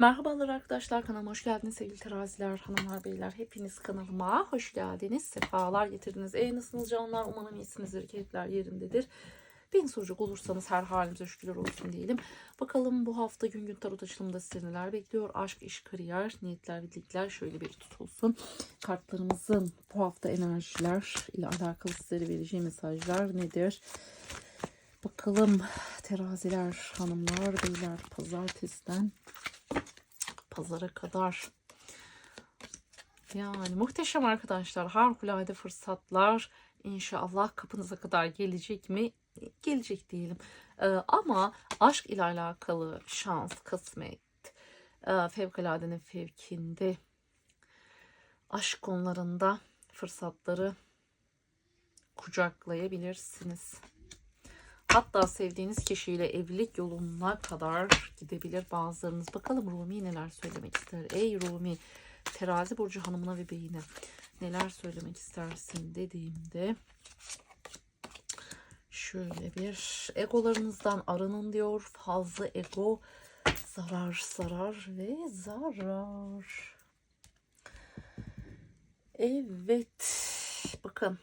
Merhabalar arkadaşlar kanalıma hoş geldiniz sevgili teraziler, hanımlar, beyler. Hepiniz kanalıma hoş geldiniz. Sefalar getirdiniz. E nasılsınız canlar? Umarım iyisinizdir. Keyifler yerindedir. Beni soracak olursanız her halimize şükürler olsun diyelim. Bakalım bu hafta gün gün tarot açılımında sizi neler bekliyor? Aşk, iş, kariyer, niyetler, dilekler şöyle bir tutulsun. Kartlarımızın bu hafta enerjiler ile alakalı sizlere vereceği mesajlar nedir? Bakalım teraziler, hanımlar, beyler pazartesiden pazara kadar. Yani muhteşem arkadaşlar. Harikulade fırsatlar inşallah kapınıza kadar gelecek mi? Gelecek diyelim. Ee, ama aşk ile alakalı şans, kısmet, e, fevkaladenin fevkinde aşk konularında fırsatları kucaklayabilirsiniz. Hatta sevdiğiniz kişiyle evlilik yoluna kadar gidebilir bazılarınız. Bakalım Rumi neler söylemek ister. Ey Rumi terazi burcu hanımına ve beyine neler söylemek istersin dediğimde şöyle bir egolarınızdan arının diyor. Fazla ego zarar zarar ve zarar. Evet bakın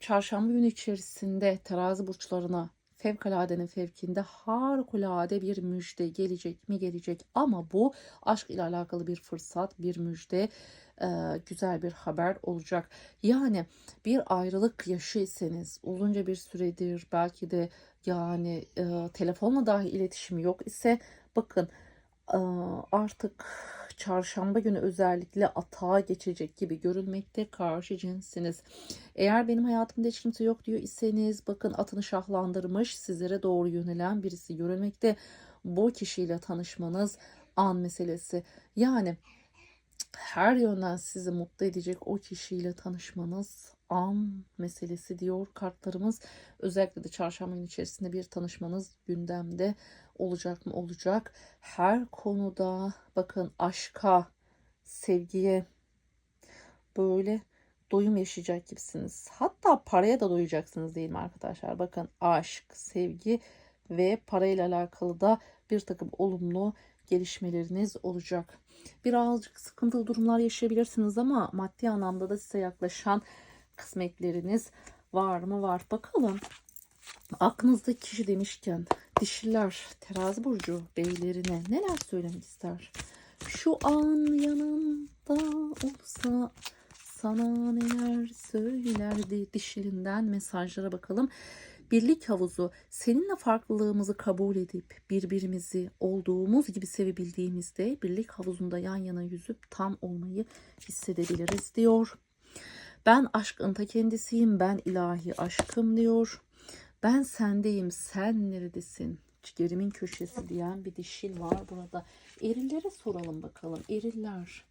çarşamba günü içerisinde terazi burçlarına fevkaladenin fevkinde harikulade bir müjde gelecek mi gelecek ama bu aşk ile alakalı bir fırsat bir müjde e, güzel bir haber olacak. Yani bir ayrılık yaşıysanız uzunca bir süredir belki de yani e, telefonla dahi iletişim yok ise bakın e, artık çarşamba günü özellikle atağa geçecek gibi görülmekte karşı cinsiniz. Eğer benim hayatımda hiç kimse yok diyor iseniz bakın atını şahlandırmış sizlere doğru yönelen birisi görülmekte. Bu kişiyle tanışmanız an meselesi. Yani her yönden sizi mutlu edecek o kişiyle tanışmanız an meselesi diyor kartlarımız. Özellikle de çarşamba günü içerisinde bir tanışmanız gündemde olacak mı olacak. Her konuda bakın aşka, sevgiye böyle doyum yaşayacak gibisiniz. Hatta paraya da doyacaksınız değil mi arkadaşlar? Bakın aşk, sevgi ve parayla alakalı da bir takım olumlu gelişmeleriniz olacak. Birazcık sıkıntılı durumlar yaşayabilirsiniz ama maddi anlamda da size yaklaşan kısmetleriniz var mı? Var. Bakalım aklınızdaki kişi demişken dişiler terazi burcu beylerine neler söylemek ister? Şu an yanımda olsa sana neler söylerdi dişilinden mesajlara bakalım. Birlik havuzu seninle farklılığımızı kabul edip birbirimizi olduğumuz gibi sevebildiğimizde birlik havuzunda yan yana yüzüp tam olmayı hissedebiliriz diyor. Ben aşkın ta kendisiyim, ben ilahi aşkım diyor. Ben sendeyim, sen neredesin? Gerimin köşesi diyen bir dişil var burada. Erillere soralım bakalım. Eriller.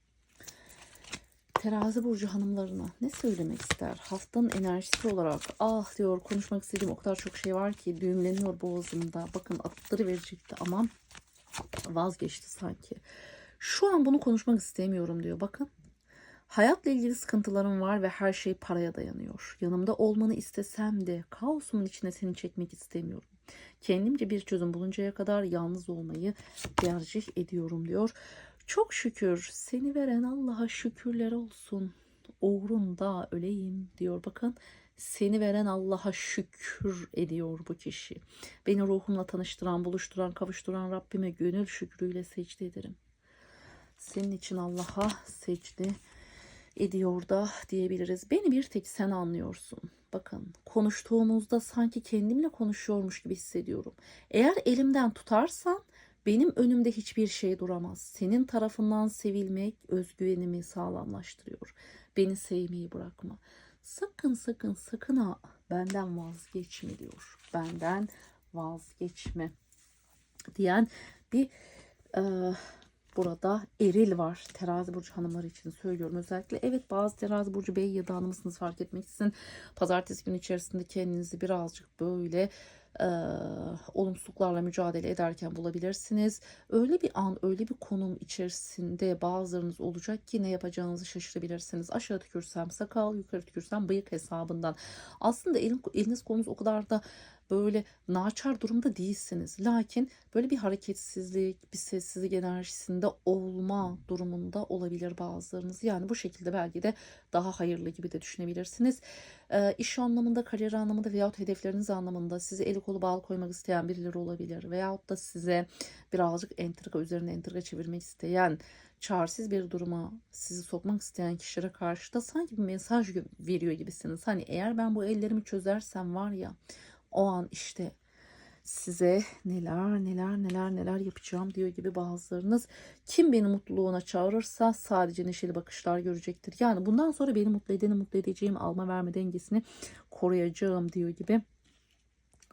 Terazi burcu hanımlarına ne söylemek ister? Haftanın enerjisi olarak ah diyor konuşmak istediğim o kadar çok şey var ki düğümleniyor boğazımda. Bakın atları verecekti ama vazgeçti sanki. Şu an bunu konuşmak istemiyorum diyor. Bakın Hayatla ilgili sıkıntılarım var ve her şey paraya dayanıyor. Yanımda olmanı istesem de kaosumun içine seni çekmek istemiyorum. Kendimce bir çözüm buluncaya kadar yalnız olmayı tercih ediyorum diyor. Çok şükür seni veren Allah'a şükürler olsun. Uğrunda öleyim diyor. Bakın seni veren Allah'a şükür ediyor bu kişi. Beni ruhumla tanıştıran, buluşturan, kavuşturan Rabbime gönül şükrüyle secde ederim. Senin için Allah'a secde ediyor da diyebiliriz. Beni bir tek sen anlıyorsun. Bakın konuştuğumuzda sanki kendimle konuşuyormuş gibi hissediyorum. Eğer elimden tutarsan benim önümde hiçbir şey duramaz. Senin tarafından sevilmek özgüvenimi sağlamlaştırıyor. Beni sevmeyi bırakma. Sakın sakın sakın ha benden vazgeçme diyor. Benden vazgeçme diyen bir e, burada eril var. Terazi burcu hanımları için söylüyorum özellikle. Evet bazı terazi burcu bey ya da hanımısınız fark etmeksizin pazartesi günü içerisinde kendinizi birazcık böyle e, olumsuzluklarla mücadele ederken bulabilirsiniz. Öyle bir an, öyle bir konum içerisinde bazılarınız olacak ki ne yapacağınızı şaşırabilirsiniz. Aşağı tükürsem sakal, yukarı tükürsem bıyık hesabından. Aslında elin, eliniz kolunuz o kadar da böyle naçar durumda değilsiniz. Lakin böyle bir hareketsizlik, bir sessizlik enerjisinde olma durumunda olabilir bazılarınız. Yani bu şekilde belki de daha hayırlı gibi de düşünebilirsiniz. Ee, iş anlamında, kariyer anlamında veyahut hedefleriniz anlamında sizi eli kolu bağlı koymak isteyen birileri olabilir. Veyahut da size birazcık entrika üzerine entrika çevirmek isteyen, çaresiz bir duruma sizi sokmak isteyen kişilere karşı da sanki bir mesaj veriyor gibisiniz. Hani eğer ben bu ellerimi çözersem var ya o an işte size neler neler neler neler yapacağım diyor gibi bazılarınız. Kim beni mutluluğuna çağırırsa sadece neşeli bakışlar görecektir. Yani bundan sonra beni mutlu edeni mutlu edeceğim alma verme dengesini koruyacağım diyor gibi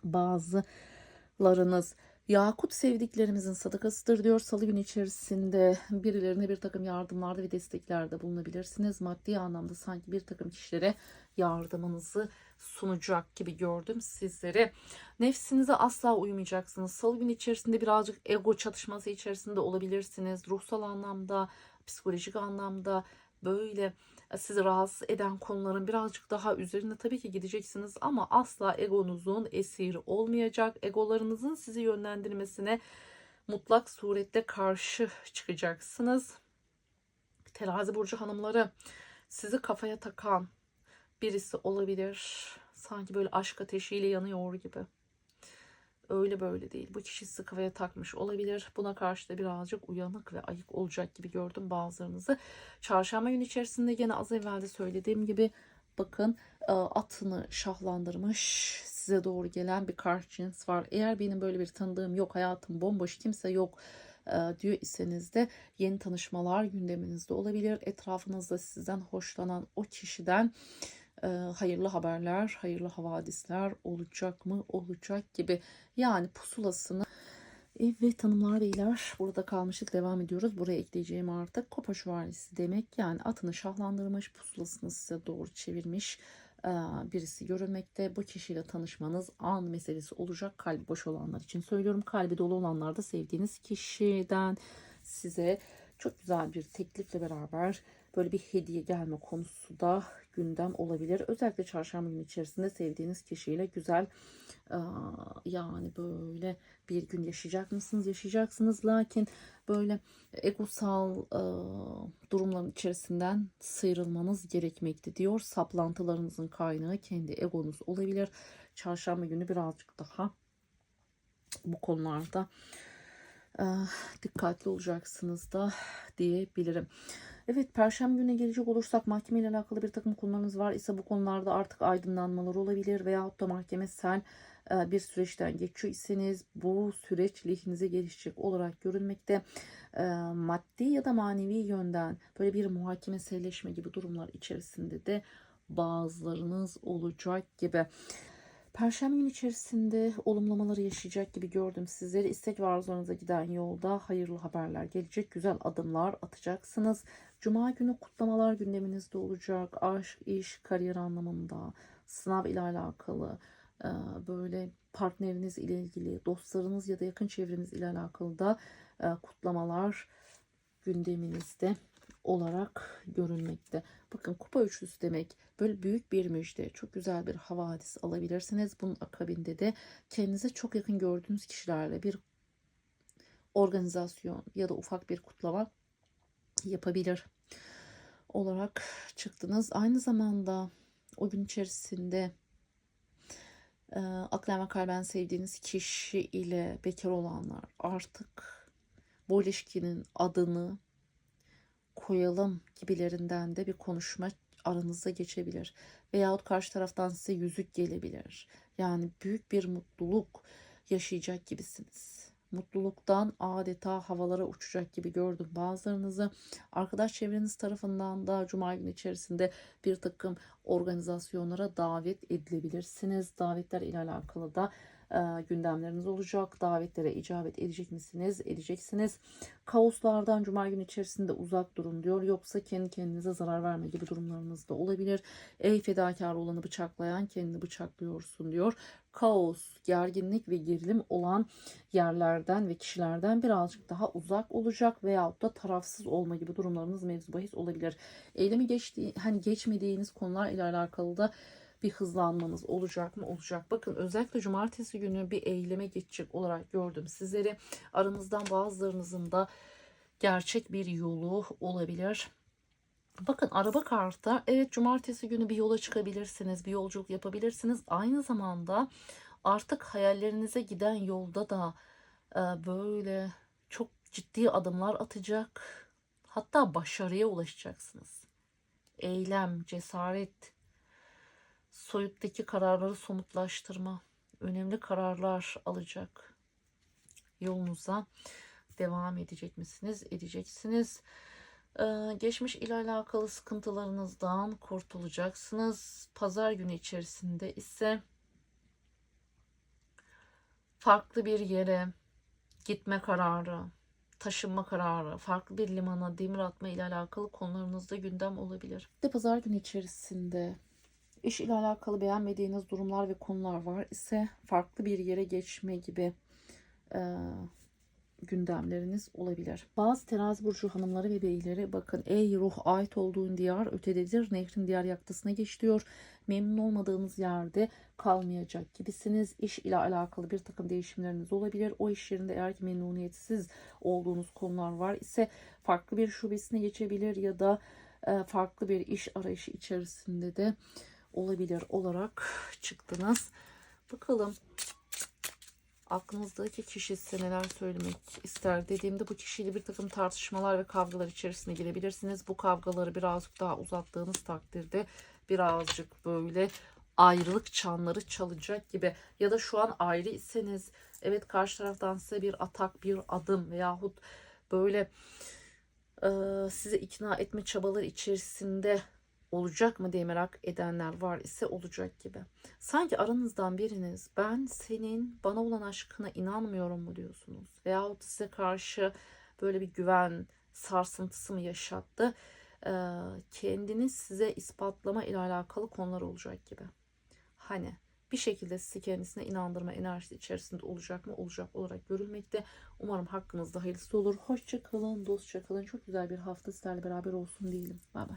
bazılarınız. Yakut sevdiklerimizin sadakasıdır diyor. Salı günü içerisinde birilerine bir takım yardımlarda ve desteklerde bulunabilirsiniz. Maddi anlamda sanki bir takım kişilere yardımınızı sunacak gibi gördüm sizleri. Nefsinize asla uymayacaksınız. Salı günü içerisinde birazcık ego çatışması içerisinde olabilirsiniz. Ruhsal anlamda, psikolojik anlamda böyle sizi rahatsız eden konuların birazcık daha üzerine tabii ki gideceksiniz ama asla egonuzun esiri olmayacak. Egolarınızın sizi yönlendirmesine mutlak surette karşı çıkacaksınız. Terazi burcu hanımları sizi kafaya takan birisi olabilir. Sanki böyle aşk ateşiyle yanıyor gibi. Öyle böyle değil. Bu kişi sizi kafaya takmış olabilir. Buna karşı da birazcık uyanık ve ayık olacak gibi gördüm bazılarınızı. Çarşamba günü içerisinde gene az evvel de söylediğim gibi bakın e, atını şahlandırmış size doğru gelen bir kart cins var. Eğer benim böyle bir tanıdığım yok hayatım bomboş kimse yok e, diyor iseniz de yeni tanışmalar gündeminizde olabilir. Etrafınızda sizden hoşlanan o kişiden e, hayırlı haberler, hayırlı havadisler olacak mı? Olacak gibi. Yani pusulasını Evet hanımlar beyler burada kalmıştık devam ediyoruz. Buraya ekleyeceğim artık Kopa şövalyesi demek. Yani atını şahlandırmış pusulasını size doğru çevirmiş birisi görülmekte. Bu kişiyle tanışmanız an meselesi olacak. Kalbi boş olanlar için söylüyorum. Kalbi dolu olanlar da sevdiğiniz kişiden size çok güzel bir teklifle beraber böyle bir hediye gelme konusu da gündem olabilir. Özellikle çarşamba günü içerisinde sevdiğiniz kişiyle güzel yani böyle bir gün yaşayacak mısınız? Yaşayacaksınız. Lakin böyle egosal durumların içerisinden sıyrılmanız gerekmekte diyor. Saplantılarınızın kaynağı kendi egonuz olabilir. Çarşamba günü birazcık daha bu konularda dikkatli olacaksınız da diyebilirim. Evet Perşembe gününe gelecek olursak mahkeme ile alakalı bir takım konularınız var ise bu konularda artık aydınlanmalar olabilir veyahut da mahkemesel e, bir süreçten geçiyor iseniz bu süreç lehinize gelişecek olarak görülmekte. E, maddi ya da manevi yönden böyle bir muhakemeselleşme gibi durumlar içerisinde de bazılarınız olacak gibi. Perşembe günü içerisinde olumlamaları yaşayacak gibi gördüm sizleri. İstek ve arzularınıza giden yolda hayırlı haberler gelecek. Güzel adımlar atacaksınız. Cuma günü kutlamalar gündeminizde olacak. Aşk, iş, kariyer anlamında, sınav ile alakalı, e, böyle partneriniz ile ilgili, dostlarınız ya da yakın çevreniz ile alakalı da e, kutlamalar gündeminizde olarak görünmekte. Bakın kupa üçlüsü demek böyle büyük bir müjde, çok güzel bir havadis alabilirsiniz. Bunun akabinde de kendinize çok yakın gördüğünüz kişilerle bir organizasyon ya da ufak bir kutlama yapabilir olarak çıktınız. Aynı zamanda o gün içerisinde e, aklen ve kalben sevdiğiniz kişi ile bekar olanlar artık bu ilişkinin adını koyalım gibilerinden de bir konuşma aranızda geçebilir. Veyahut karşı taraftan size yüzük gelebilir. Yani büyük bir mutluluk yaşayacak gibisiniz. Mutluluktan adeta havalara uçacak gibi gördüm bazılarınızı. Arkadaş çevreniz tarafından da cuma günü içerisinde bir takım organizasyonlara davet edilebilirsiniz. Davetler ile alakalı da gündemleriniz olacak. Davetlere icabet edecek misiniz? Edeceksiniz. Kaoslardan cuma günü içerisinde uzak durun diyor. Yoksa kendi kendinize zarar verme gibi durumlarınız da olabilir. Ey fedakar olanı bıçaklayan kendini bıçaklıyorsun diyor. Kaos, gerginlik ve gerilim olan yerlerden ve kişilerden birazcık daha uzak olacak veyahut da tarafsız olma gibi durumlarınız mevzu bahis olabilir. Eylemi geçtiği, hani geçmediğiniz konular ile alakalı da bir hızlanmanız olacak mı? Olacak. Bakın özellikle cumartesi günü bir eyleme geçecek olarak gördüm sizleri. Aranızdan bazılarınızın da gerçek bir yolu olabilir. Bakın araba kartı evet cumartesi günü bir yola çıkabilirsiniz, bir yolculuk yapabilirsiniz. Aynı zamanda artık hayallerinize giden yolda da e, böyle çok ciddi adımlar atacak. Hatta başarıya ulaşacaksınız. Eylem, cesaret, soyuttaki kararları somutlaştırma, önemli kararlar alacak. Yolunuza devam edecek misiniz? Edeceksiniz. Ee, geçmiş ile alakalı sıkıntılarınızdan kurtulacaksınız. Pazar günü içerisinde ise farklı bir yere gitme kararı, taşınma kararı, farklı bir limana demir atma ile alakalı konularınızda gündem olabilir. De pazar günü içerisinde iş ile alakalı beğenmediğiniz durumlar ve konular var ise farklı bir yere geçme gibi e, gündemleriniz olabilir. Bazı terazi burcu hanımları ve beyleri bakın ey ruh ait olduğun diyar ötededir. Nehrin diğer yaktasına geç diyor. Memnun olmadığınız yerde kalmayacak gibisiniz. İş ile alakalı bir takım değişimleriniz olabilir. O iş yerinde eğer ki memnuniyetsiz olduğunuz konular var ise farklı bir şubesine geçebilir ya da e, farklı bir iş arayışı içerisinde de olabilir olarak çıktınız. Bakalım aklınızdaki kişi size neler söylemek ister dediğimde bu kişiyle bir takım tartışmalar ve kavgalar içerisine girebilirsiniz. Bu kavgaları birazcık daha uzattığınız takdirde birazcık böyle ayrılık çanları çalacak gibi ya da şu an ayrı iseniz evet karşı taraftan size bir atak bir adım veyahut böyle e, sizi ikna etme çabaları içerisinde olacak mı diye merak edenler var ise olacak gibi. Sanki aranızdan biriniz ben senin bana olan aşkına inanmıyorum mu diyorsunuz. Veyahut size karşı böyle bir güven sarsıntısı mı yaşattı. Ee, kendini size ispatlama ile alakalı konular olacak gibi. Hani bir şekilde sizi kendisine inandırma enerjisi içerisinde olacak mı? Olacak olarak görülmekte. Umarım hakkınızda hayırlısı olur. Hoşça kalın, dostça kalın. Çok güzel bir hafta sizlerle beraber olsun diyelim. Bay bay.